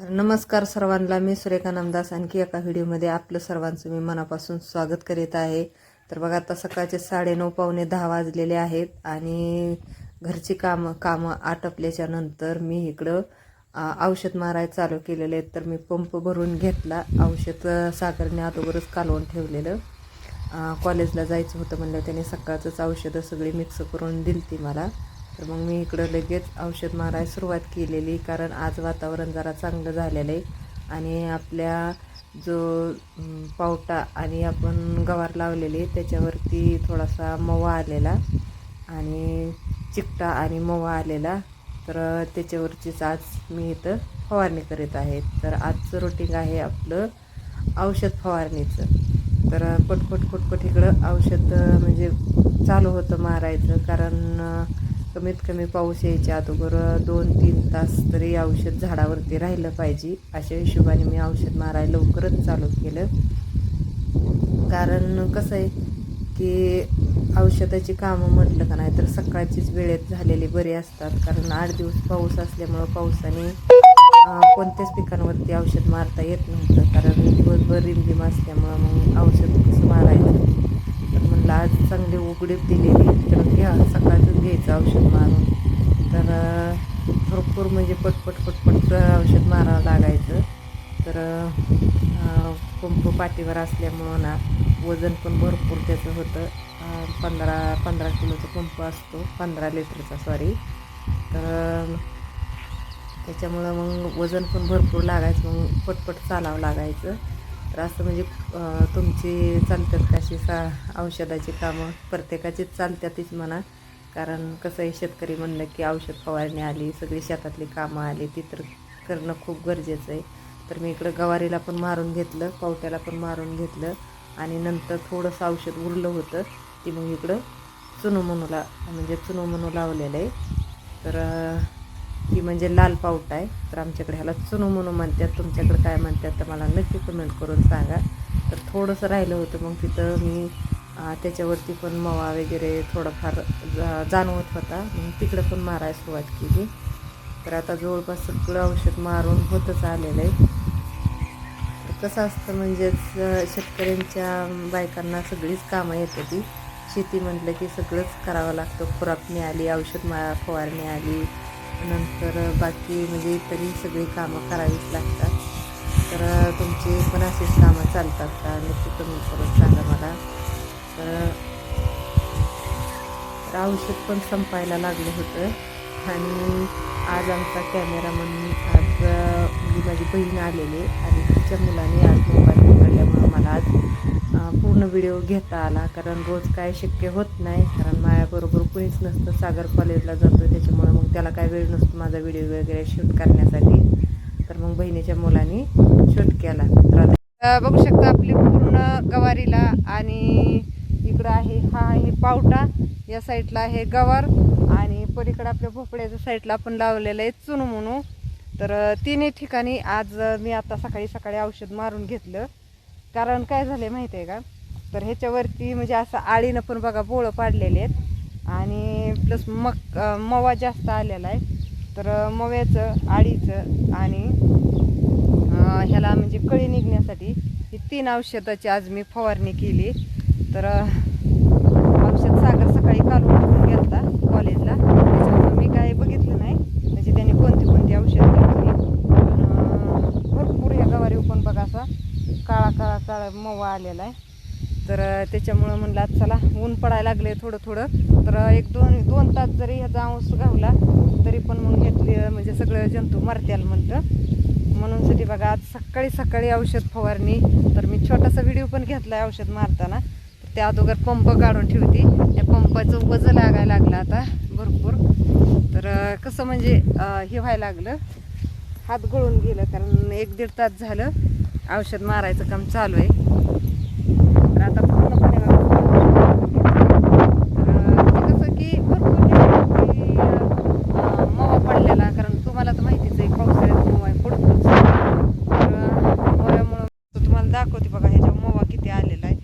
तर नमस्कार सर्वांना मी सुरेखा नामदास. आणखी एका व्हिडिओमध्ये आपलं सर्वांचं मी मनापासून स्वागत करीत आहे. तर बघा आता सकाळचे साडेनऊ पावणे दहा वाजलेले आहेत आणि घरची कामं कामं आटपल्याच्या नंतर मी इकडं औषध मारायला चालू केलेले आहेत. तर मी पंप भरून घेतला. औषध साखरने सागरने अगोदरच कालवून ठेवलेलं. कॉलेजला जायचं होतं म्हणलं त्याने सकाळचंच औषधं सगळी मिक्स करून दिली ती मला. तर मग मी इकडं लगेच औषध मारायला सुरुवात केलेली कारण आज वातावरण जरा चांगलं झालेलं आहे. आणि आपल्या जो पावटा आणि आपण गवार लावलेली त्याच्यावरती थोडासा मवा आलेला आणि चिकटा आणि मवा आलेला. तर त्याच्यावरचीच आज मी इथं फवारणी करीत आहे. तर आजचं रुटीन आहे आपलं औषध फवारणीचं. तर पटपट पटपट इकडं औषध म्हणजे चालू होतं मारायचं कारण कमीत कमी पाऊस यायच्या अगोदर दोन तीन तास तरी औषध झाडावरती राहिलं पाहिजे. अशा हिशोबाने मी औषध मारायला लवकरच चालू केलं. कारण कसं आहे की औषधाची कामं म्हटलं का नाही तर सकाळचीच वेळेत झालेली बरी असतात. कारण आठ दिवस पाऊस असल्यामुळं पावसाने कोणत्याच पिकांवरती औषध मारता येत नव्हतं. कारण दिवसभर रिमझिम असल्यामुळं मग औषध कसं मारायचं? तर आज चांगली उघडीप दिलेली तर घ्या सकाळचंच घ्यायचं औषध मारून. तर भरपूर म्हणजे पटपट पटपट औषध मारावं लागायचं. तर कुंप पाठीवर असल्यामुळं ना वजन पण भरपूर त्याचं होतं. पंधरा पंधरा किलोचा पंप असतो पंधरा लिटरचा सॉरी तर त्याच्यामुळं मग वजन पण भरपूर लागायचं मग पटपट चालावं लागायचं. तर असं म्हणजे तुमची चालतात कशी सा औषधाची कामं प्रत्येकाचीच चालतातच म्हणा. कारण कसं आहे शेतकरी म्हणलं की औषध फवारणी आली सगळी शेतातली कामं आली ती तर करणं खूप गरजेचं आहे. तर मी इकडं गवारीला पण मारून घेतलं पावट्याला पण मारून घेतलं आणि नंतर थोडंसं औषध उरलं होतं. ती मग इकडं चुनू म्हणूला म्हणजे चुनू म्हणू लावलेलं आहे. तर ती म्हणजे लाल पावटा आहे. तर आमच्याकडे ह्याला चुनू म्हणू म्हणतात. तुमच्याकडे काय म्हणतात तर मला नक्की कमेंट करून सांगा. तर थोडंसं राहिलं होतं मग तिथं मी त्याच्यावरती पण मवा वगैरे थोडंफार जा- जाणवत होता. मग तिकडं पण मारायला सुरुवात केली. तर आता जवळपास सगळं औषध मारून होतच आलेलं आहे. तर कसं असतं म्हणजेच शेतकऱ्यांच्या बायकांना सगळीच कामं येत ती. शेती म्हटलं की सगळंच करावं लागतं. खुरापणी आली औषध मा फवारणी आली. नंतर बाकी म्हणजे इतरही सगळी कामं करावीच लागतात. तर तुमची पण अशीच कामं चालतात का? नक्की कमी करून सांगा मला. तर औषध पण संपायला लागलं होतं. आणि आज आमचा कॅमेरामन आज मी म्हणजे माझी बहीण आलेली आणि तिच्या मुलाने आज मोबाईल पकडल्यामुळं मला आज पूर्ण व्हिडिओ घेता आला. कारण रोज काय शक्य होत नाही. कारण माझ्याबरोबर कुणीच नसतं. सागर कॉलेजला जातो त्याच्यामुळं मग त्याला काय वेळ नसतो माझा व्हिडिओ वगैरे शूट करण्यासाठी. तर मग बहिणीच्या मुलाने शूट केला. तर बघू शकता आपली पूर्ण गवारीला आणि इकडं आहे हा आहे पावटा. या साईडला आहे गवार आणि पलीकडं आपल्या भोपळ्याच्या साईडला आपण लावलेलं आहे चुनू म्हणू. तर तिन्ही ठिकाणी आज मी आता सकाळी सकाळी औषध मारून घेतलं. कारण काय झालं आहे माहिती आहे का? तर ह्याच्यावरती म्हणजे असं आळीनं पण बघा बोळं पाडलेले आहेत. आणि प्लस मक मवा जास्त आलेला आहे. तर मव्याचं आळीचं आणि ह्याला म्हणजे कळी निघण्यासाठी ही तीन औषधाची आज मी फवारणी केली. तर औषध सागर सकाळी कालून घेऊन गेला कॉलेजला. त्याच्यामुळं मी काय बघितलं नाही. म्हणजे त्याने कोणती कोणती औषध घेतली. पण भरपूर या गवारी पण बघा असा काळा काळा काळा मवा आलेला आहे. तर त्याच्यामुळं म्हणलं आज चला ऊन पडायला लागले थोडं थोडं. तर एक दोन दोन तास जरी ह्याचा अंश घावला तरी पण मग घेतली म्हणजे सगळं जंतू मरत्याल म्हणतं म्हणूनसाठी बघा आज सकाळी सकाळी औषध फवारणी. तर मी छोटासा व्हिडिओ पण घेतला आहे औषध मारताना. तर त्या अगोदर पंप काढून ठेवती. त्या पंपाचं वजन लागायला लागलं आता भरपूर. तर कसं म्हणजे हे व्हायला लागलं. हात गळून गेलं कारण एक दीड तास झालं औषध मारायचं काम चालू आहे तर आता पूर्णपणे तर ते कसं की भरपूर दिवसांपूर्वी, अं, मवा पडलेला कारण तुम्हाला तर माहितीच आहे पावसाळ्यात मवा पडतोच तर मव्यामुळं तुम्हाला दाखवते बघा ह्याच्या मवा किती आलेला आहे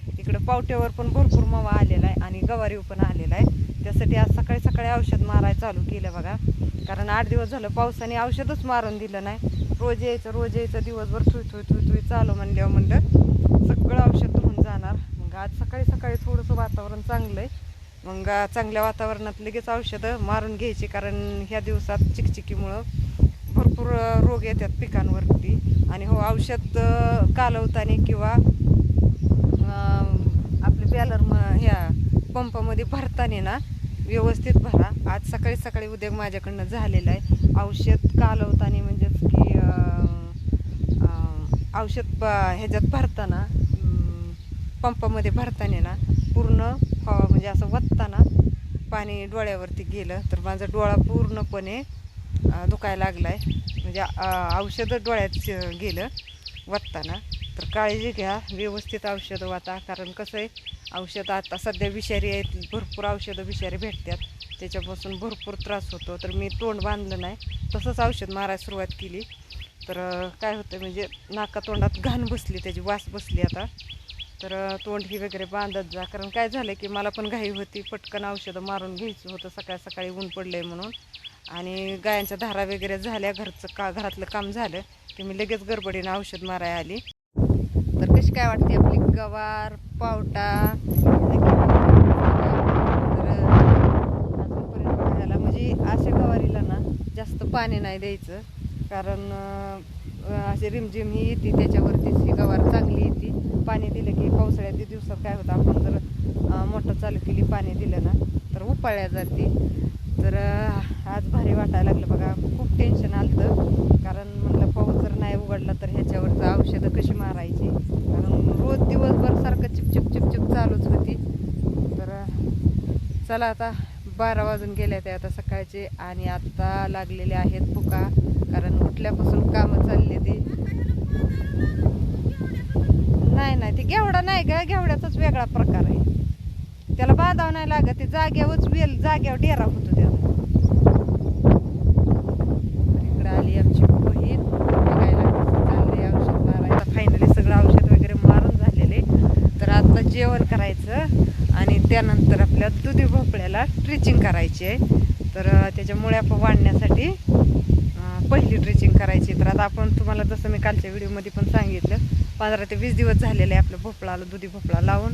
इकडं पण भरपूर मवा आलेला आहे आणि गवारीव पण आलेला आहे. त्यासाठी आज सकाळी सकाळी औषध मारायला चालू केलं बघा. कारण आठ दिवस झालं पावसाने औषधच मारून दिलं नाही. रोज यायचं रोज यायचं दिवसभर थुई थुई थुई थुई चालू म्हणल्यावर म्हणलं सगळं औषध धुवून जाणार. मग आज सकाळी सकाळी थोडंसं वातावरण चांगलं आहे. मग चांगल्या वातावरणात लगेच औषधं मारून घ्यायची कारण ह्या दिवसात चिकचिकीमुळं भरपूर रोग येतात पिकांवरती. आणि हो औषध कालवताना किंवा प्यालर मग म ह्या पंपामध्ये भरताना ना व्यवस्थित भरा. आज सकाळी सकाळी उद्योग माझ्याकडनं झालेलं आहे. औषध कालवताना म्हणजेच की औषध ब ह्याच्यात भरताना पंपामध्ये भरताना ना पूर्ण फ- म्हणजे असं वत्ताना पाणी डोळ्यावरती गेलं तर माझा डोळा पूर्णपणे दुखायला लागला आहे म्हणजे औषधं डोळ्यात गेलं वत्ताना तर काळजी घ्या. व्यवस्थित औषधं वाता. कारण कसं आहे औषधं आता सध्या विषारी आहेत भरपूर औषधं विषारी भेटतात. त्याच्यापासून भरपूर त्रास होतो. तर मी तोंड बांधलं नाही. तसंच औषध मारायला सुरुवात केली. तर काय होतं म्हणजे नाका तोंडात घाण बसली त्याची वास बसली आता. तर तोंड ही वगैरे बांधत जा. कारण काय झालं की मला पण घाई होती. पटकन औषधं मारून घ्यायचं होतं. सकाळ सकाळी ऊन पडलं आहे म्हणून. आणि गायांच्या धारा वगैरे झाल्या. घरचं का घरातलं काम झालं. की मी लगेच गडबडीनं औषध मारायला आली. तर कशी काय वाटते आपली गवार पावटा? तर अजूनपर्यंत बघायला म्हणजे अशा गवारीला ना जास्त पाणी नाही द्यायचं. कारण अशी रिमझिम ही येते त्याच्यावरतीच ही गवार चांगली येते. पाणी दिलं की पावसाळ्याच्या दिवसात काय होतं आपण जर मोटर चालू केली पाणी दिलं ना तर उपाळल्या जाते. तर आज भारी वाटायला लागलं बघा. खूप टेन्शन आलं कारण म्हटलं पाऊस जर नाही उघडला तर ह्याच्यावरचं औषधं कशी मारायची? कारण रोज दिवसभर सारखं चिपचिप चिपचिप चालूच होती. तर चला आता बारा वाजून गेल्या ते आता सकाळचे आणि आता लागलेले आहेत फुका कारण उठल्यापासून कामं चालले ते. नाही नाही ते घेवडा नाही का घेवड्याचाच वेगळा प्रकार आहे. त्याला बाधाव नाही लागत ते जाग्यावरच वेल जाग्यावर डेरा होतो त्याला. इकडे इकडं आली आमची बहीण. बघायला औषध मारायचं फायनली सगळं औषध वगैरे मारून झालेले. तर आता जेवण करायचं आणि त्यानंतर आपल्या दुधी भोपळ्याला ट्रिचिंग करायची. आहे तर त्याच्या मुळ्या वाढण्यासाठी पहिली ट्रिचिंग करायची. तर आता आपण तुम्हाला जसं मी कालच्या व्हिडिओमध्ये पण सांगितलं पंधरा ते वीस दिवस झालेले आहे आपल्या भोपळाला दुधी भोपळा लावून.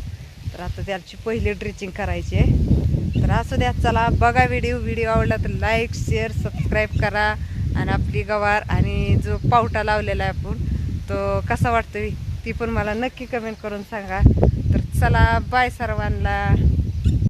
तर आता त्याची पहिली ड्रिचिंग करायची आहे. तर असू द्या चला बघा व्हिडिओ. व्हिडिओ आवडला तर लाईक शेअर सबस्क्राईब करा. आणि आपली गवार आणि जो पावटा लावलेला आहे आपण तो कसा वाटतो ती पण मला नक्की कमेंट करून सांगा. तर चला बाय सर्वांना.